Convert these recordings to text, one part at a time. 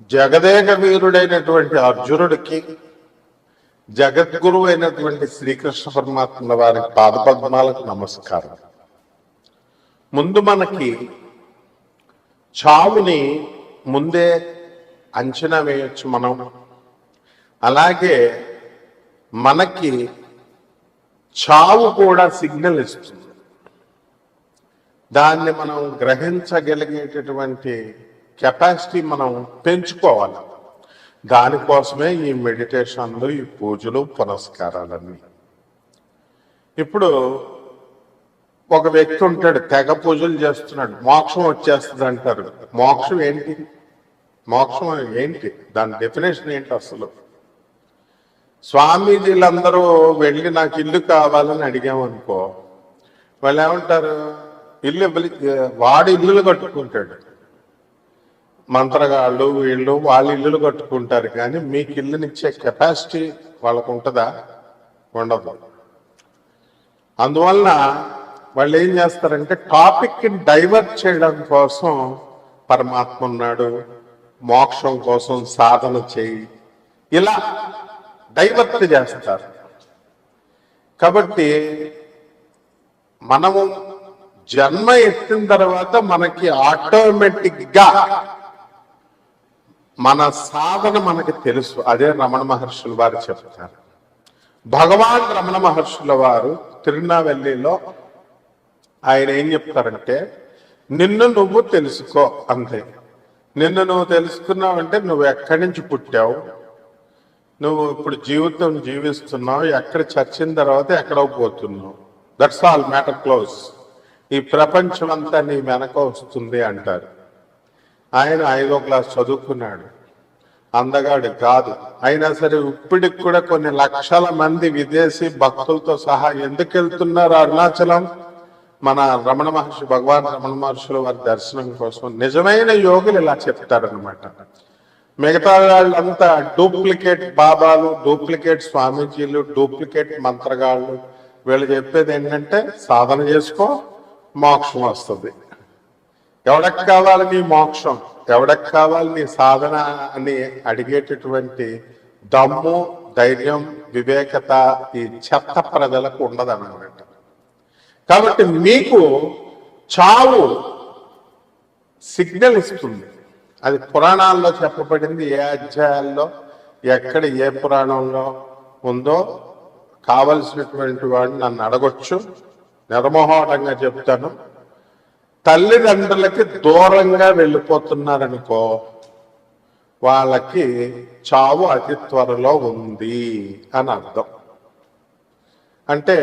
జగదేక వీరుడైనటువంటి అర్జునుడికి జగద్గురు అయినటువంటి శ్రీకృష్ణ పరమాత్మ వారి పాదపద్మాలకు నమస్కారం. ముందు మనకి చావుని ముందే అంచనా వేయొచ్చు మనం. అలాగే మనకి చావు కూడా సిగ్నల్ ఇస్తుంది. దాన్ని మనం గ్రహించగలిగేటటువంటి కెపాసిటీ మనం పెంచుకోవాలి. దానికోసమే ఈ మెడిటేషన్లు ఈ పూజలు పునస్కారాలన్నీ. ఇప్పుడు ఒక వ్యక్తి ఉంటాడు తెగ పూజలు చేస్తున్నాడు మోక్షం వచ్చేస్తుంది అంటారు మోక్షం ఏంటి? మోక్షం ఏంటి? దాని డెఫినేషన్ ఏంటి అసలు? స్వామీజీలందరూ వెళ్ళి నాకు ఇల్లు కావాలని అడిగామనుకో వాళ్ళు ఏమంటారు ఇల్లు వాడు ఇల్లులు కట్టుకుంటాడు. మంత్రగాళ్ళు వీళ్ళు వాళ్ళ ఇల్లులు కట్టుకుంటారు కానీ మీకు ఇల్లునిచ్చే కెపాసిటీ వాళ్ళకు ఉంటుందా? ఉండదు. అందువలన వాళ్ళు ఏం చేస్తారంటే టాపిక్ని డైవర్ట్ చేయడం కోసం పరమాత్మ ఉన్నాడు మోక్షం కోసం సాధన చేయి ఇలా డైవర్ట్ చేస్తారు. కాబట్టి మనము జన్మ ఎత్తిన తర్వాత మనకి ఆటోమేటిక్గా మన సాధన మనకి తెలుసు. అదే రమణ మహర్షులు వారు చెప్తారు. భగవాన్ రమణ మహర్షుల వారు తిరునావెల్లిలో ఆయన ఏం చెప్తారంటే నిన్ను నువ్వు తెలుసుకో అంతే నిన్ను నువ్వు తెలుసుకున్నావంటే నువ్వు ఎక్కడి నుంచి పుట్టావు? నువ్వు ఇప్పుడు జీవితం జీవిస్తున్నావు ఎక్కడ చచ్చిన తర్వాత ఎక్కడో పోతున్నావు? దట్స్ ఆల్ మ్యాటర్ క్లోజ్ ఈ ప్రపంచం అంతా నీ వెనక వస్తుంది అంటారు. ఆయన ఐదో క్లాస్ చదువుకున్నాడు. అందగాడు కాదు. అయినా సరే ఇప్పటికి కూడా కొన్ని లక్షల మంది విదేశీ భక్తులతో సహా ఎందుకు వెళ్తున్నారు అరుణాచలం? మన రమణ మహర్షి భగవాన్ రమణ మహర్షుల వారి దర్శనం కోసం నిజమైన యోగులు ఇలా చెప్తారనమాట మిగతా వాళ్ళంతా డూప్లికేట్ బాబాలు డూప్లికేట్ స్వామీజీలు డూప్లికేట్ మంత్రగాళ్ళు. వీళ్ళు చెప్పేది ఏంటంటే సాధన చేసుకో మోక్షం వస్తుంది. ఎవడకు కావాలి నీ మోక్షం? ఎవడకు కావాలి నీ సాధన అని అడిగేటటువంటి దమ్ము ధైర్యం వివేకత ఈ చెత్త ప్రజలకు ఉండదన్నమాట. కాబట్టి మీకు చావు సిగ్నల్ ఇస్తుంది. అది పురాణాల్లో చెప్పబడింది ఏ అధ్యాయాల్లో ఎక్కడ ఏ పురాణంలో ఉందో కావలసినటువంటి వాడిని నన్ను అడగొచ్చు. నిర్మోహటంగా చెప్తాను. తల్లిదండ్రులకి దూరంగా వెళ్ళిపోతున్నారనుకో వాళ్ళకి చావు అతి త్వరలో ఉంది అని అర్థం. అంటే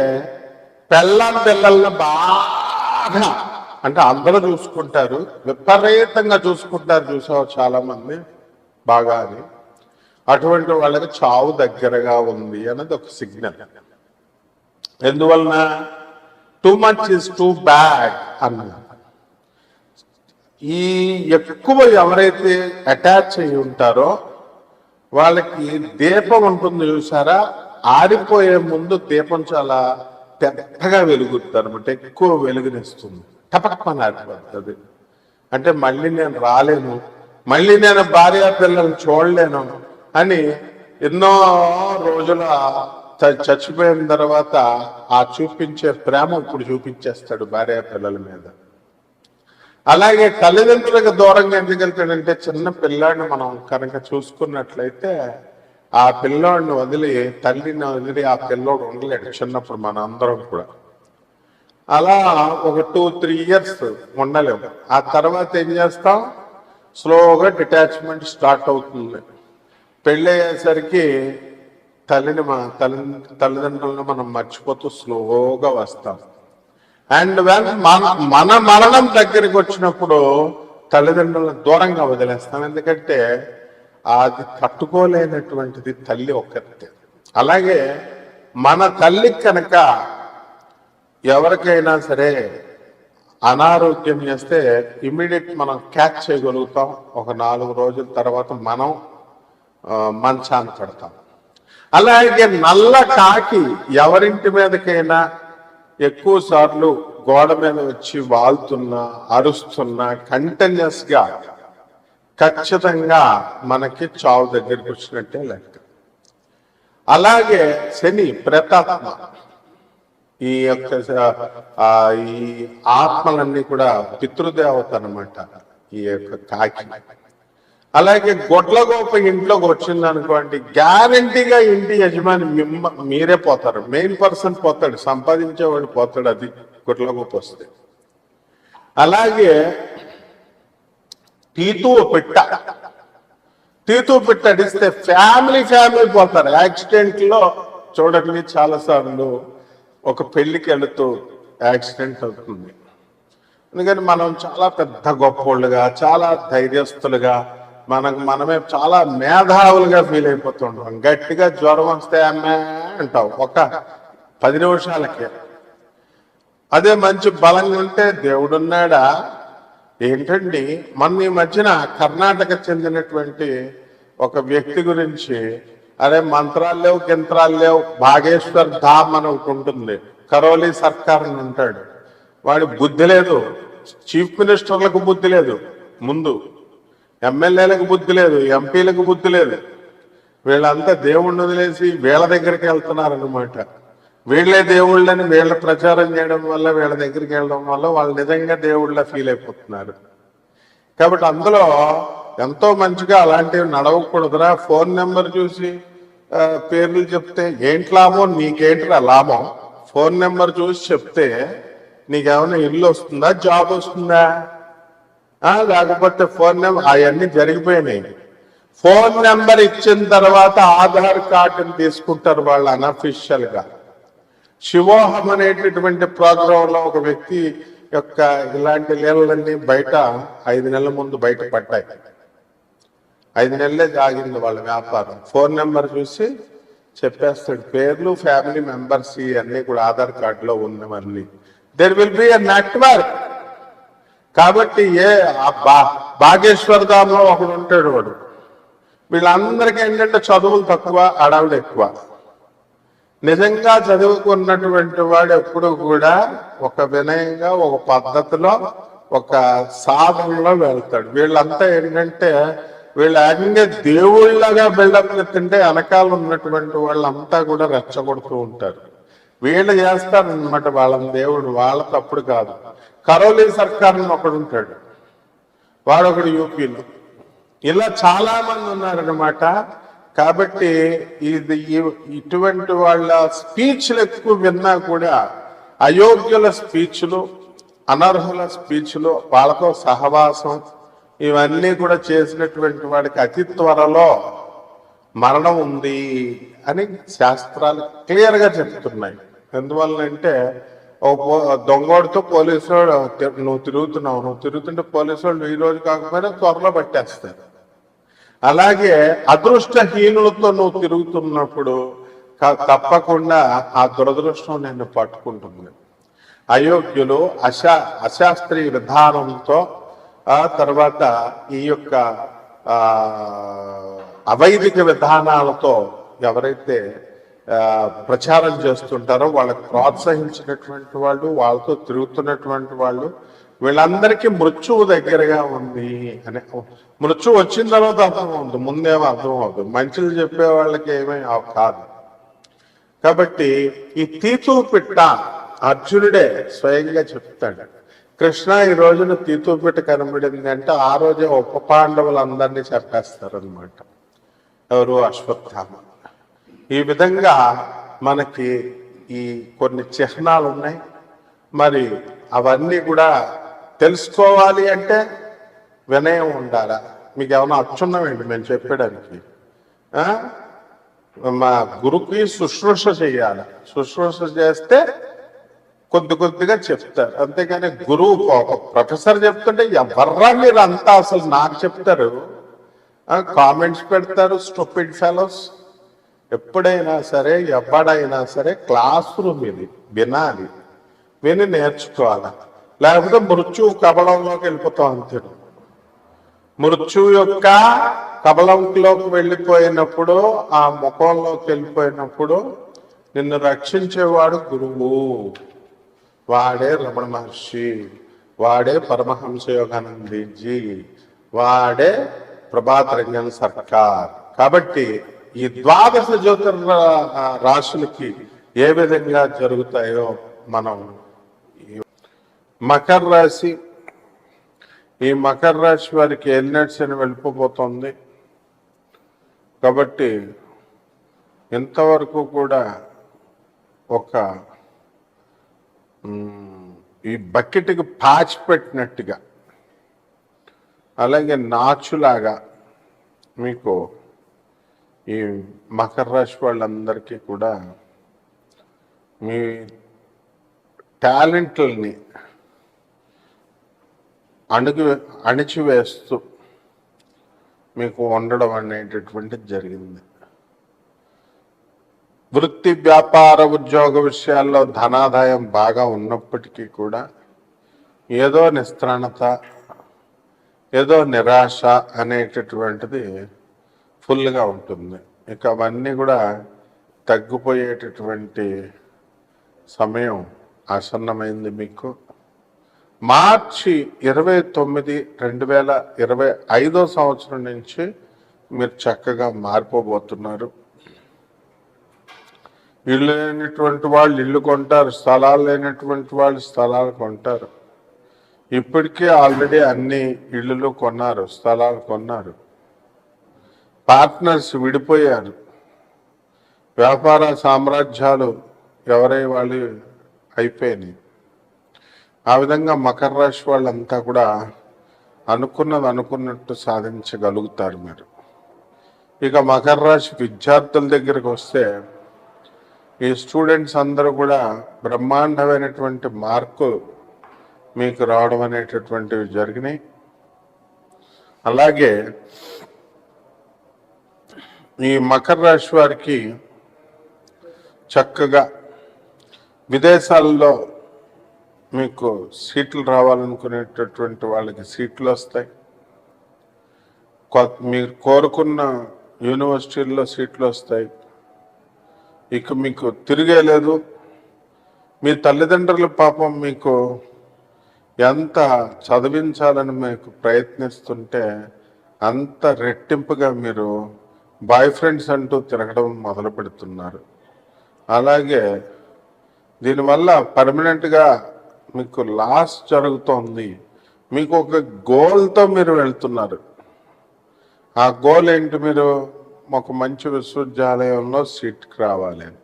పిల్లల పిల్లల్ని బాగా అంటే అందరూ చూసుకుంటారు విపరీతంగా చూసుకుంటారు చూసావు చాలా మంది బాగా అని. అటువంటి వాళ్ళకి చావు దగ్గరగా ఉంది అన్నది ఒక సిగ్నల్. ఎందువలన? Too much is too bad అన్నారు. ఈ ఎక్కువ ఎవరైతే అటాచ్ అయి ఉంటారో వాళ్ళకి దీపం ఉంటుంది చూసారా ఆరిపోయే ముందు దీపం చాలా పెద్దగా వెలుగుతుంది అనమాట. ఎక్కువ వెలుగునిస్తుంది. టపక్కన ఆరిపోతుంది. అంటే మళ్ళీ నేను రాలేను మళ్ళీ నేను భార్య పిల్లల్ని చూడలేను అని ఎన్నో రోజుల చ- చచ్చిపోయిన తర్వాత ఆ చూపించే ప్రేమ ఇప్పుడు చూపించేస్తాడు భార్య పిల్లల మీద. అలాగే తల్లిదండ్రులకు దూరంగా ఎందుకు వెళ్తాడంటే చిన్న పిల్లాడిని మనం కనుక చూసుకున్నట్లయితే ఆ పిల్లోడిని వదిలి తల్లిని వదిలి ఆ పిల్లోడు ఉండలేడు చిన్నప్పుడు మన అందరం కూడా. అలా ఒక టూ త్రీ ఇయర్స్ ఉండలేము. ఆ తర్వాత ఏం చేస్తాం? స్లోగా డిటాచ్మెంట్ స్టార్ట్ అవుతుంది. పెళ్ళి అయ్యేసరికి తల్లిని మన తల్లి తల్లిదండ్రులను మనం మర్చిపోతూ స్లోగా వస్తాం. అండ్ వెన్ మన మన మరణం దగ్గరికి వచ్చినప్పుడు తల్లిదండ్రులను దూరంగా వదిలేస్తాం. ఎందుకంటే అది తట్టుకోలేనటువంటిది తల్లి ఒక్కరితే. అలాగే మన తల్లి కనుక ఎవరికైనా సరే అనారోగ్యం చేస్తే ఇమ్మీడియట్ మనం క్యాచ్ చేయగలుగుతాం. ఒక నాలుగు రోజుల తర్వాత మనం ఆ, మంచాన పడతాం అలాగే నల్ల కాకి ఎవరింటి మీదకైనా ఎక్కువ సార్లు గోడ మీద వచ్చి వాళ్తున్నా అరుస్తున్నా కంటిన్యూస్గా ఖచ్చితంగా మనకి చావు దగ్గరికి వచ్చినట్టే లెక్క. అలాగే శని ప్రతాత్మ ఈ యొక్క ఈ ఆత్మలన్నీ కూడా పితృదేవత అనమాట ఈ యొక్క కాకి. అలాగే గొడ్ల గోప ఇంట్లోకి వచ్చింది అనుకోండి గ్యారంటీగా ఇంటి యజమాని మిమ్మ మీరే పోతారు. మెయిన్ పర్సన్ పోతాడు సంపాదించేవాడు పోతాడు అది గొడ్ల గోప వస్తే. అలాగే తీతూ పెట్ట. తీతూ పెట్ట అడిస్తే ఫ్యామిలీ ఫ్యామిలీ పోతారు. యాక్సిడెంట్లో చూడండి చాలా సార్లు ఒక పెళ్ళికి వెళుతూ యాక్సిడెంట్ అవుతుంది. ఎందుకని మనం చాలా పెద్ద గొప్పోళ్ళుగా చాలా ధైర్యస్తులుగా మనకు మనమే చాలా మేధావులుగా ఫీల్ అయిపోతుంటాం. గట్టిగా జ్వరం వస్తే అమ్మే అంటాం ఒక పది నిమిషాలకే. అదే మంచి బలంగా ఉంటే దేవుడున్నాడా? ఏంటండి? మన ఈ మధ్యన కర్ణాటక చెందినటువంటి ఒక వ్యక్తి గురించి అరే మంత్రాలు లేవు గింత్రాలు లేవు భాగేశ్వర్ ధామ్ అని ఒకటి ఉంటుంది. కరోలి సర్కార్ అని ఉంటాడు వాడి బుద్ధి లేదు. చీఫ్ మినిస్టర్లకు బుద్ధి లేదు. ముందు ఎమ్మెల్యేలకు బుద్ధి లేదు ఎంపీలకు బుద్ధి లేదు. వీళ్ళంతా దేవుణ్ణి వదిలేసి వీళ్ళ దగ్గరికి వెళ్తున్నారనమాట వీళ్ళే దేవుళ్ళని వీళ్ళ ప్రచారం చేయడం వల్ల వీళ్ళ దగ్గరికి వెళ్ళడం వల్ల వాళ్ళు నిజంగా దేవుళ్ళ ఫీల్ అయిపోతున్నారు. కాబట్టి అందులో ఎంతో మంచిగా అలాంటివి నడవకూడదురా. ఫోన్ నెంబర్ చూసి పేర్లు చెప్తే ఏంటి లాభం? నీకేంటిరా లాభం? ఫోన్ నెంబర్ చూసి చెప్తే నీకేమైనా ఇల్లు వస్తుందా? జాబ్ వస్తుందా? లేకపోతే ఫోన్ నెంబర్ అవన్నీ జరిగిపోయినాయి. ఫోన్ నెంబర్ ఇచ్చిన తర్వాత ఆధార్ కార్డుని తీసుకుంటారు వాళ్ళు అనఫిషియల్గా శివోహం అనేటటువంటి ప్రోగ్రామ్లో ఒక వ్యక్తి యొక్క ఇలాంటి లీలలన్నీ బయట ఐదు నెలల ముందు బయట పడ్డాయి. ఐదు నెలలే జాగింది వాళ్ళ వ్యాపారం. ఫోన్ నెంబర్ చూసి చెప్పేస్తాడు పేర్లు ఫ్యామిలీ మెంబర్స్ అన్ని కూడా ఆధార్ కార్డులో ఉన్నవన్నీ. There will be a network కాబట్టి ఏ ఆ బా- బాగేశ్వర్ ధామ్లో ఒకడు ఉంటాడు వాడు. వీళ్ళందరికీ ఏంటంటే చదువులు తక్కువ అడవులు ఎక్కువ. నిజంగా చదువుకున్నటువంటి వాడు ఎప్పుడు కూడా ఒక వినయంగా ఒక పద్ధతిలో ఒక సాధనలో వెళ్తాడు. వీళ్ళంతా ఏంటంటే వీళ్ళు ఏకంగా దేవుళ్ళగా బిల్డప్ ఎత్తుంటే వెనకాల ఉన్నటువంటి వాళ్ళంతా కూడా రెచ్చగొడుతూ ఉంటారు. వీళ్ళు చేస్తారనమాట వాళ్ళని దేవుడు వాళ్ళ తప్పుడు కాదు. కరోలీ సర్కార్ అని ఒకడు ఉంటాడు. వాడొకడు యూపీలో. ఇలా చాలా మంది ఉన్నారనమాట కాబట్టి ఇది ఇటువంటి వాళ్ళ స్పీచ్లు ఎక్కువ విన్నా కూడా అయోగ్యుల స్పీచ్లు అనర్హుల స్పీచ్లు వాళ్ళతో సహవాసం ఇవన్నీ కూడా చేసినటువంటి వాడికి అతి త్వరలో మరణం ఉంది అని శాస్త్రాలు క్లియర్గా చెప్తున్నాయి. ఎందువల్ల అంటే దొంగోడితో పోలీసు వాడు నువ్వు తిరుగుతున్నావు నువ్వు తిరుగుతుంటే పోలీసు వాళ్ళు ఈ రోజు కాకపోయినా త్వరలో పట్టేస్తారు. అలాగే అదృష్టహీనులతో నువ్వు తిరుగుతున్నప్పుడు తప్పకుండా ఆ దురదృష్టం నిన్ను పట్టుకుంటుంది. అయోగ్యులు అశా అశాస్త్రీయ విధానంతో ఆ తర్వాత ఈ యొక్క ఆ అవైదిక విధానాలతో ఎవరైతే ప్రచారం చేస్తుంటారో. వాళ్ళకి ప్రోత్సహించినటువంటి వాళ్ళు వాళ్ళతో తిరుగుతున్నటువంటి వాళ్ళు. వీళ్ళందరికీ మృత్యువు దగ్గరగా ఉంది అని. మృత్యు వచ్చిన తర్వాత అర్థం అవుతుంది ముందేమో అర్థం అవుతుంది మంచిలు చెప్పే వాళ్ళకి ఏమీ కాదు. కాబట్టి ఈ తీతూ పిట్ట అర్జునుడే స్వయంగా చెప్తాడు. కృష్ణ ఈ రోజున తీతూ పిట్ట కనబడింది అంటే ఆ రోజే ఉప పాండవులందరినీ చెప్పేస్తారనమాట ఎవరు? అశ్వత్థామ. ఈ విధంగా మనకి ఈ కొన్ని చిహ్నాలు ఉన్నాయి మరి అవన్నీ కూడా తెలుసుకోవాలి అంటే వినయం ఉండాలా? మీకు ఏమైనా అచ్చున్నామండి మేము చెప్పడానికి మా గురుకి శుశ్రూష చేయాలి. శుశ్రూష చేస్తే కొద్ది కొద్దిగా చెప్తారు. అంతేగాని గురువు ఒక ప్రొఫెసర్ చెప్తుంటే ఎవర్రా మీరు అంతా అసలు నాకు చెప్తారు? కామెంట్స్ పెడతారు స్టూపిడ్ ఫెలోస్. ఎప్పుడైనా సరే ఎవడైనా సరే క్లాస్ రూమ్ ఇది వినాలి. విని నేర్చుకోవాలి? లేకపోతే మృత్యువు కబలంలోకి వెళ్ళిపోతాం అంతే. మృత్యు యొక్క కబలంలోకి వెళ్ళిపోయినప్పుడు ఆ ముఖంలోకి వెళ్ళిపోయినప్పుడు నిన్ను రక్షించేవాడు గురువు. వాడే రమణ మహర్షి వాడే పరమహంస యోగానందజీ వాడే ప్రభాతరంజన్ సర్కార్. కాబట్టి ఈ ద్వాదశ జ్యోతిర్ రాశులకి ఏ విధంగా జరుగుతాయో మనం మకర రాశి ఈ మకర రాశి వారికి ఎలినట్స్ అని వెళ్ళిపోతుంది కాబట్టి ఇంతవరకు కూడా ఒక ఈ బకెట్కి పాచి పెట్టినట్టుగా అలాగే నాచులాగా మీకు ఈ మకర రాశి వాళ్ళందరికీ కూడా మీ టాలెంట్లని అణుగు అణిచివేస్తూ మీకు ఉండడం అనేటటువంటిది జరిగింది. వృత్తి వ్యాపార ఉద్యోగ విషయాల్లో ధనాదాయం బాగా ఉన్నప్పటికీ కూడా ఏదో నిస్త్రాణత ఏదో నిరాశ అనేటటువంటిది ఫుల్గా ఉంటుంది. ఇక అవన్నీ కూడా తగ్గిపోయేటటువంటి సమయం ఆసన్నమైంది మీకు. మార్చి ఇరవై తొమ్మిది రెండు వేల ఇరవై ఐదో సంవత్సరం నుంచి మీరు చక్కగా మారిపోబోతున్నారు. ఇల్లు లేనటువంటి వాళ్ళు ఇల్లు కొంటారు స్థలాలు లేనటువంటి వాళ్ళు స్థలాలు కొంటారు. ఇప్పటికే ఆల్రెడీ అన్ని ఇళ్ళు కొన్నారు స్థలాలు కొన్నారు. పార్ట్నర్స్ విడిపోయారు. వ్యాపార సామ్రాజ్యాలు ఎవరై వాళ్ళు అయిపోయినాయి. ఆ విధంగా మకర రాశి వాళ్ళంతా కూడా అనుకున్నది అనుకున్నట్టు సాధించగలుగుతారు మీరు. ఇక మకర రాశి విద్యార్థుల దగ్గరికి వస్తే ఈ స్టూడెంట్స్ అందరూ కూడా బ్రహ్మాండమైనటువంటి మార్కు మీకు రావడం అనేటటువంటివి జరిగినాయి. అలాగే ఈ మకర రాశి వారికి చక్కగా విదేశాల్లో మీకు సీట్లు రావాలనుకునేటటువంటి వాళ్ళకి సీట్లు వస్తాయి. కొ- మీరు కోరుకున్న యూనివర్సిటీల్లో సీట్లు వస్తాయి. ఇక మీకు తిరిగేలేదు మీ తల్లిదండ్రుల పాపం మీకు ఎంత చదివించాలని మీకు ప్రయత్నిస్తుంటే అంత రెట్టింపుగా మీరు బాయ్ ఫ్రెండ్స్ అంటూ తిరగడం మొదలు పెడుతున్నారు. అలాగే దీనివల్ల పర్మనెంట్గా మీకు లాస్ జరుగుతోంది. మీకు ఒక గోల్తో మీరు వెళ్తున్నారు. ఆ గోల్ ఏంటి మీరు? ఒక మంచి విశ్వవిద్యాలయంలో సీట్కి రావాలి అని.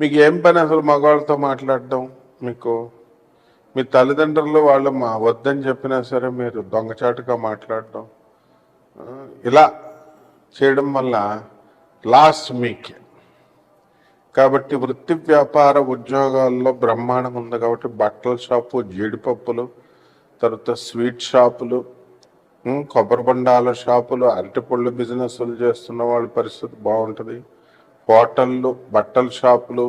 మీకు ఏం పని అసలు మగవాళ్ళతో మాట్లాడడం? మీకు మీ తల్లిదండ్రులు వాళ్ళు మా వద్దని చెప్పినా సరే మీరు దొంగచాటుగా మాట్లాడడం. ఇలా చేయడం వల్ల లాస్ట్ మీకే. కాబట్టి వృత్తి వ్యాపార ఉద్యోగాల్లో బ్రహ్మాండం ఉంది కాబట్టి బట్టల షాపు జీడిపప్పులు తర్వాత స్వీట్ షాపులు కొబ్బరి బండాల షాపులు అరటిపళ్ళు బిజినెస్లు చేస్తున్న వాళ్ళ పరిస్థితి బాగుంటుంది. హోటళ్ళు బట్టల షాపులు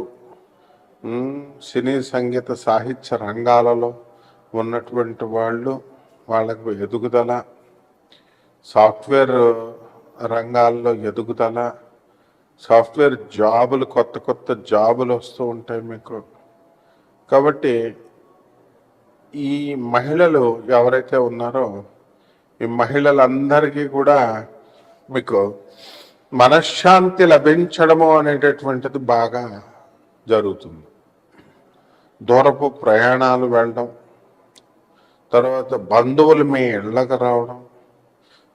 సినీ సంగీత సాహిత్య రంగాలలో ఉన్నటువంటి వాళ్ళు వాళ్ళకు ఎదుగుదల సాఫ్ట్వేర్ రంగాల్లో ఎదుగుదల సాఫ్ట్వేర్ జాబులు కొత్త కొత్త జాబులు వస్తూ ఉంటాయి మీకు. కాబట్టి ఈ మహిళలు ఎవరైతే ఉన్నారో ఈ మహిళలందరికీ కూడా మీకు మనశ్శాంతి లభించడము అనేటటువంటిది బాగా జరుగుతుంది. దూరపు ప్రయాణాలు వెళ్ళడం తర్వాత బంధువులు మీ ఇళ్ళకి రావడం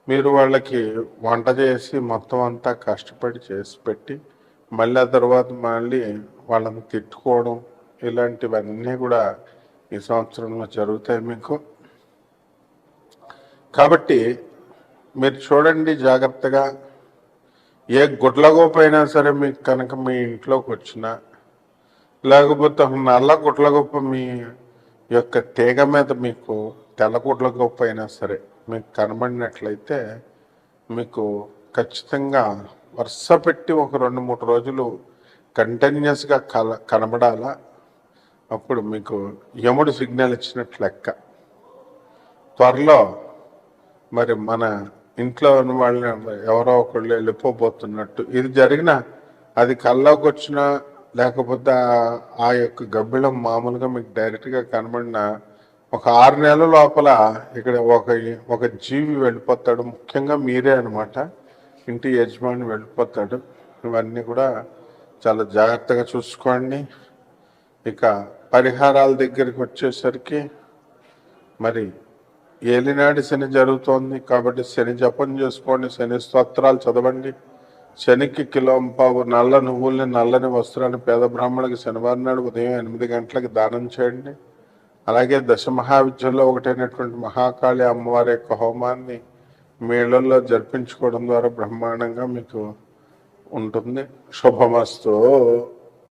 మీరు వాళ్ళకి వంట చేసి మొత్తం అంతా కష్టపడి చేసి పెట్టి మళ్ళీ ఆ తర్వాత మళ్ళీ వాళ్ళని తిట్టుకోవడం ఇలాంటివన్నీ కూడా ఈ సంవత్సరంలో జరుగుతాయి మీకు. కాబట్టి మీరు చూడండి జాగ్రత్తగా. ఏ గుడ్లగోపైనా సరే మీకు కనుక మీ ఇంట్లోకి వచ్చినా లేకపోతే నల్ల గుడ్లగొప్ప మీ యొక్క తీగ మీద మీకు తెల్ల గుడ్లగొప్ప అయినా సరే మీకు కనబడినట్లయితే మీకు ఖచ్చితంగా వరుస పెట్టి ఒక రెండు మూడు రోజులు కంటిన్యూస్గా కల కనబడాలా? అప్పుడు మీకు యముడు సిగ్నల్ ఇచ్చినట్లు లెక్క. త్వరలో మరి మన ఇంట్లో ఉన్న వాళ్ళని ఎవరో ఒకళ్ళు వెళ్ళిపోబోతున్నట్టు. ఇది జరిగిన అది కల్లోకి వచ్చినా లేకపోతే ఆ- ఆ యొక్క గబ్బిళం మామూలుగా మీకు డైరెక్ట్గా కనబడిన ఒక ఆరు నెలల లోపల ఇక్కడ ఒక ఒక జీవి వెళ్ళిపోతాడు. ముఖ్యంగా మీరే అనమాట ఇంటి యజమాని వెళ్ళిపోతాడు. ఇవన్నీ కూడా చాలా జాగ్రత్తగా చూసుకోండి. ఇక పరిహారాల దగ్గరికి వచ్చేసరికి మరి ఏలినాడి శని జరుగుతోంది కాబట్టి శని జపం చేసుకోండి. శని స్తోత్రాలు చదవండి. శనికి కిలోంపావు నల్ల నువ్వుల్ని నల్లని వస్త్రాన్ని పేద బ్రాహ్మణులకి శనివారం నాడు ఉదయం ఎనిమిది గంటలకు దానం చేయండి. అలాగే దశ మహావిద్యలో ఒకటైనటువంటి మహాకాళి అమ్మవారి యొక్క హోమాన్ని మేళల్లో జరిపించుకోవడం ద్వారా బ్రహ్మాండంగా మీకు ఉంటుంది. శుభమస్తు.